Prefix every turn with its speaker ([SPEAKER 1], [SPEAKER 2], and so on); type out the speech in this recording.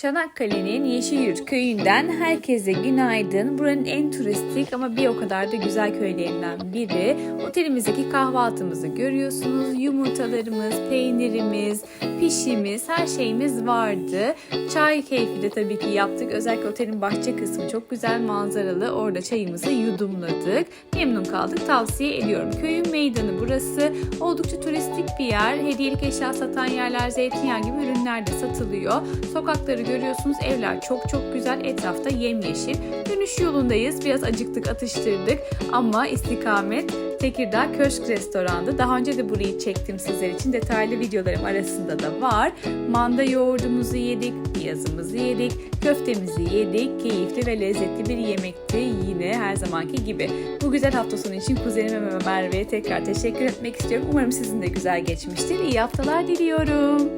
[SPEAKER 1] Çanakkale'nin Yeşilyurt köyünden herkese günaydın. Buranın en turistik ama bir o kadar da güzel köylerinden biri. Otelimizdeki kahvaltımızı görüyorsunuz. Yumurtalarımız, peynirimiz, pişimiz, her şeyimiz vardı. Çay keyfi de tabii ki yaptık. Özellikle otelin bahçe kısmı çok güzel manzaralı. Orada çayımızı yudumladık. Memnun kaldık. Tavsiye ediyorum. Köyün meydanı burası. Oldukça turistik bir yer. Hediyelik eşya satan yerler, zeytinyağı gibi ürünler de satılıyor. Sokakları görüyorsunuz. Evler çok çok güzel. Etrafta yemyeşil. Dönüş yolundayız. Biraz acıktık, atıştırdık ama istikamet Tekirdağ Köşk Restoran'da. Daha önce de burayı çektim sizler için. Detaylı videolarım arasında da var. Manda yoğurdumuzu yedik, piyazımızı yedik, köftemizi yedik. Keyifli ve lezzetli bir yemekti yine her zamanki gibi. Bu güzel hafta sonu için kuzenime ve Merve'ye tekrar teşekkür etmek istiyorum. Umarım sizin de güzel geçmiştir. İyi haftalar diliyorum.